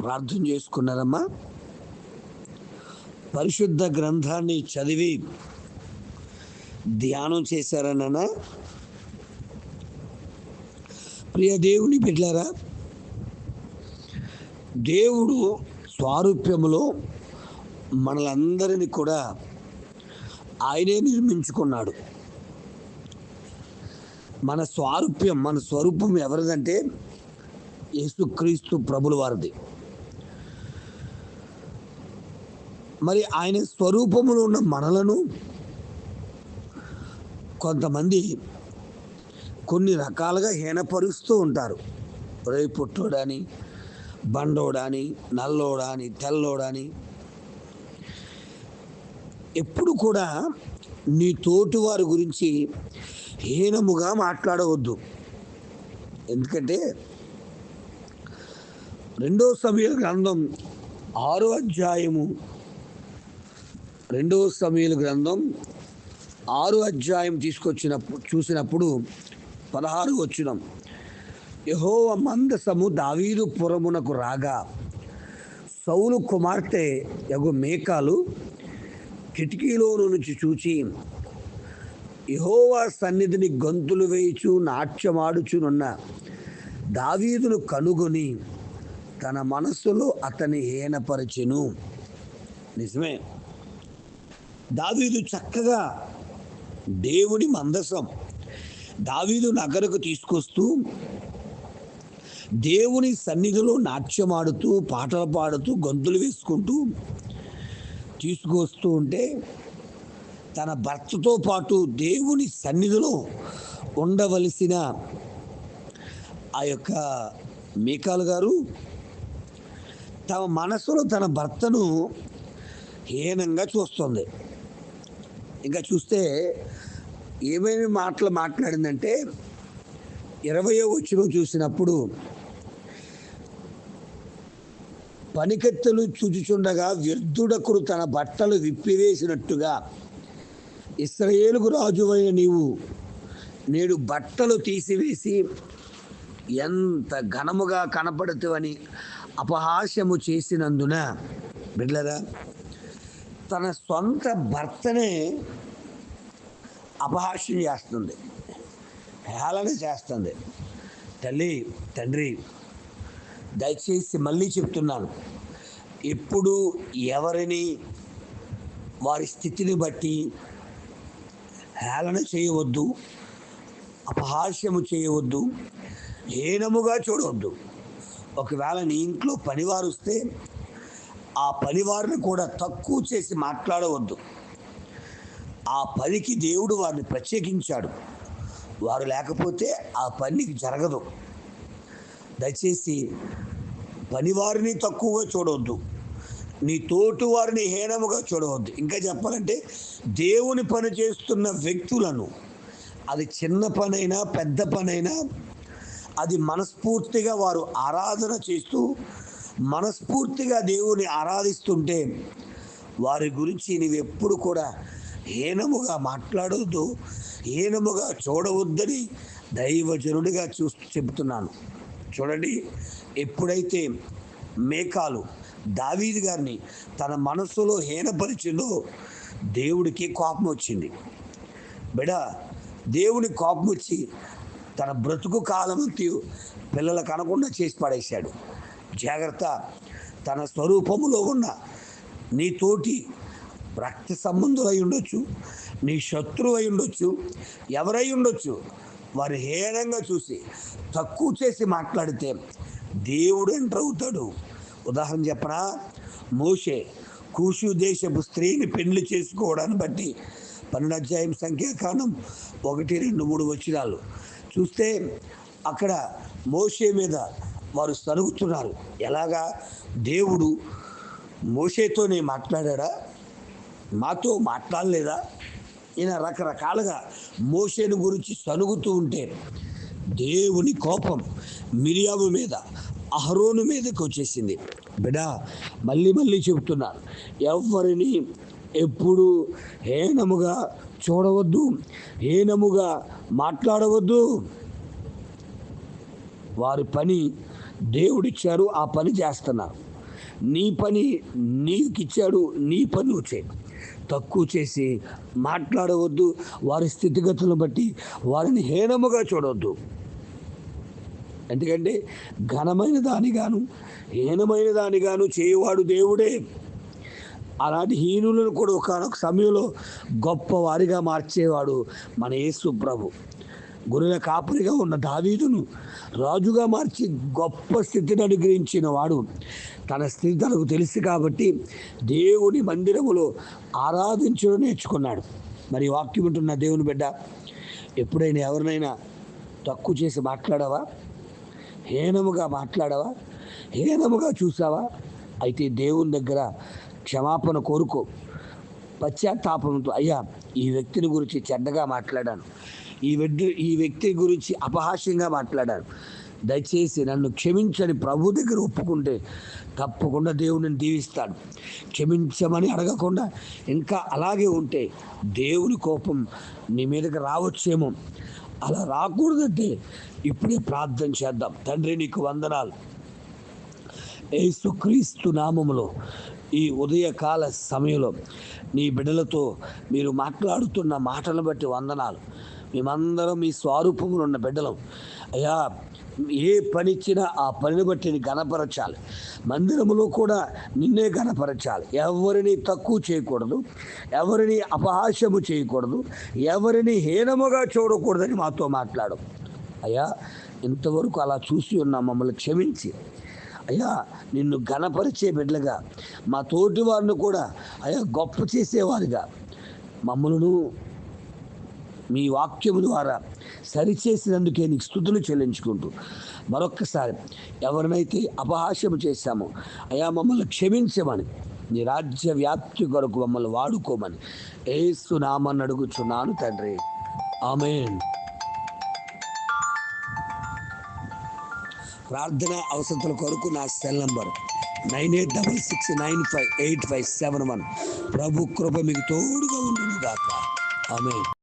ప్రార్థన చేసుకున్నారమ్మా. పరిశుద్ధ గ్రంథాన్ని చదివి ధ్యానం చేశారన్న ప్రియ దేవుని బిడ్డారా దేవుడు స్వారూప్యములో మనలందరినీ కూడా ఆయనే నిర్మించుకున్నాడు. మన స్వారూప్యం మన స్వరూపం ఎవరిదంటే యేసుక్రీస్తు ప్రభుల వారిది. మరి ఆయన స్వరూపములో ఉన్న మనలను కొంతమంది కొన్ని రకాలుగా హీనపరుస్తూ ఉంటారు. రే పుట్టోడని బండోడని నల్లోడని తెల్లోడని. ఎప్పుడు కూడా నీ తోటి వారి గురించి హీనముగా మాట్లాడవద్దు. ఎందుకంటే రెండో సమయ గ్రంథం ఆరో అధ్యాయము రెండో సమయల గ్రంథం ఆరు అధ్యాయం తీసుకొచ్చినప్పుడు చూసినప్పుడు పదహారు వచ్చినం యహోవ మందసము దావీదు పురమునకు రాగా సౌలు కుమార్తె యగు మేకాలు కిటికీలో నుంచి చూచి యహోవా సన్నిధిని గొంతులు వేయిచు నాట్యమాడుచునున్న దావీదును కనుగొని తన మనస్సులో అతని హీనపరచెను. నిజమే. దావీదు చక్కగా దేవుడి మందసం. దావీదు నగరకు తీసుకొస్తూ దేవుని సన్నిధిలో నాట్యమాడుతూ పాటలు పాడుతూ గొంతులు వేసుకుంటూ తీసుకొస్తూ ఉంటే తన భర్తతో పాటు దేవుని సన్నిధిలో ఉండవలసిన ఆ యొక్క మీకాలు గారు తమ మనసులో తన భర్తను హీనంగా చూస్తుంది. ఇంకా చూస్తే ఏమేమి మాటలు మాట్లాడిందంటే ఇరవయో వచ్చిన చూసినప్పుడు పనికత్తెలు చూచుచుండగా వ్యర్థుడకుడు తన బట్టలు విప్పివేసినట్టుగా ఇస్రయేలుకు రాజువైన నీవు నేడు బట్టలు తీసివేసి ఎంత ఘనముగా కనపడుతువని అపహాస్యము చేసినందున బిడ్లరా తన సొంత భర్తనే అపహాస్యం చేస్తుంది. హేళన చేస్తుంది. తల్లి తండ్రి దయచేసి మళ్ళీ చెప్తున్నాను. ఎప్పుడు ఎవరిని వారి స్థితిని బట్టి హేళన చేయవద్దు అపహాస్యము చేయవద్దు హీనముగా చూడవద్దు. ఒకవేళ నీ ఇంట్లో పనివారు వస్తే ఆ పనివారిని కూడా తక్కువ చేసి మాట్లాడవద్దు. ఆ పనికి దేవుడు వారిని ప్రత్యేకించాడు. వారు లేకపోతే ఆ పనికి జరగదు. దయచేసి పనివారిని తక్కువగా చూడవద్దు. నీ తోటి వారిని హీనముగా చూడవద్దు. ఇంకా చెప్పాలంటే దేవుని పని చేస్తున్న వ్యక్తులను అది చిన్న పనైనా పెద్ద పనైనా అది మనస్ఫూర్తిగా వారు ఆరాధన చేస్తూ మనస్ఫూర్తిగా దేవుని ఆరాధిస్తుంటే వారి గురించి నీవు ఎప్పుడు కూడా హీనముగా మాట్లాడవద్దు హీనముగా చూడవద్దని దైవజనుడిగా చూ చెబుతున్నాను. చూడండి ఎప్పుడైతే మేకాలు దావీది గారిని తన మనస్సులో హీనపరిచిందో దేవుడికి కోపం వచ్చింది. బిడ దేవుని కోపం వచ్చి తన బ్రతుకు కాలం పిల్లలకు అనకుండా చేసి పడేశాడు. జాగ్రత్త. తన స్వరూపములో ఉన్న నీ తోటి రక్త సంబంధులై ఉండొచ్చు నీ శత్రువు అయి ఉండొచ్చు ఎవరై ఉండొచ్చు వారి హేనంగా చూసి తక్కువ చేసి మాట్లాడితే దేవుడు ఎంటర్ అవుతాడు. ఉదాహరణ చెప్పనా మోషే కూషు దేశపు స్త్రీని పెళ్ళి చేసుకోవడాన్ని బట్టి పన్నెండు అధ్యాయం సంఖ్యాకాలం ఒకటి రెండు మూడు వచ్చినాలు చూస్తే అక్కడ మోషే మీద వారు సరుగుతున్నారు. ఎలాగా? దేవుడు మోషేతోనే మాట్లాడా మాతో మాట్లాడలేదా? ఈయన రకరకాలుగా మోషేను గురించి సనుగుతూ ఉంటే దేవుని కోపం మిరియాము మీద అహరోను మీదకి వచ్చేసింది. బిడా మళ్ళీ మళ్ళీ చెబుతున్నాను ఎవరిని ఎప్పుడు హేనముగా చూడవద్దు హేనముగా మాట్లాడవద్దు. వారి పని దేవుడిచ్చారు ఆ పని చేస్తున్నారు. నీ పని నీకిచ్చాడు నీ పని నువ్వు చేయి. తక్కువ చేసి మాట్లాడవద్దు వారి స్థితిగతులను బట్టి వారిని హీనముగా చూడవద్దు. ఎందుకంటే ఘనమైన దానిగాను హీనమైన దానిగాను చేయువాడు దేవుడే. అలాంటి హీనులను కూడా ఒకనొక సమయంలో గొప్పవారిగా మార్చేవాడు మన యేసు ప్రభు. గొర్రెల కాపరిగా ఉన్న దావీదును రాజుగా మార్చి గొప్ప స్థితిని అనుగ్రహించిన వాడు. తన స్థితి తనకు తెలుసు కాబట్టి దేవుని మందిరములో ఆరాధించడం నేర్చుకున్నాడు. మరి వాక్యం ఉంటున్న దేవుని బిడ్డ ఎప్పుడైనా ఎవరినైనా తక్కువ చేసి మాట్లాడవా? హీనముగా మాట్లాడవా? హీనముగా చూసావా? అయితే దేవుని దగ్గర క్షమాపణ కోరుకో. పశ్చాత్తాపంతో అయ్యా ఈ వ్యక్తిని గురించి చెడ్డగా మాట్లాడాను. ఈ వ్యక్తి ఈ వ్యక్తి గురించి అపహాస్యంగా మాట్లాడారు. దయచేసి నన్ను క్షమించని ప్రభు దగ్గర ఒప్పుకుంటే తప్పకుండా దేవుడిని దీవిస్తాడు క్షమించమని అడగకుండా ఇంకా అలాగే ఉంటే దేవుని కోపం నీ మీదకి రావచ్చేమో. అలా రాకూడదంటే ఇప్పుడే ప్రార్థన చేద్దాం. తండ్రి నీకు వందనాలు. ఏసుక్రీస్తు నామములో ఈ ఉదయకాల సమయంలో నీ బిడ్డలతో మీరు మాట్లాడుతున్న మాటలను బట్టి వందనాలు. మేమందరం మీ స్వరూపములు ఉన్న బిడ్డలం. అయ్యా ఏ పని ఇచ్చినా ఆ పనిని బట్టి నీ గణపరచాలి మందిరములో కూడా నిన్నే గణపరచాలి ఎవరిని తక్కువ చేయకూడదు ఎవరిని అపహాస్యము చేయకూడదు ఎవరిని హీనముగా చూడకూడదని మాతో మాట్లాడు. అయ్యా ఇంతవరకు అలా చూసి ఉన్నా మమ్మల్ని క్షమించి. అయ్యా నిన్ను గణపరిచే బిడ్డలుగా మా తోటి వారిని కూడా అయ్యా గొప్ప చేసేవారుగా. మమ్మలను మీ వాక్యము ద్వారా సరిచేసినందుకే నీకు స్థుతులు చెల్లించుకుంటూ. మరొక్కసారి ఎవరినైతే అపహాస్యం చేశామో అయా మమ్మల్ని క్షమించమని నీ రాజ్య వ్యాప్తి కొరకు మమ్మల్ని వాడుకోమని ఏస్తున్నామని అడుగుచున్నాను తండ్రి. ఆమెన్. ప్రార్థన అవసరతల కొరకు నా cell number nine eight double six nine five eight five seven one. ప్రభు కృప మీకు తోడుగా ఉండును గాక. ఆమె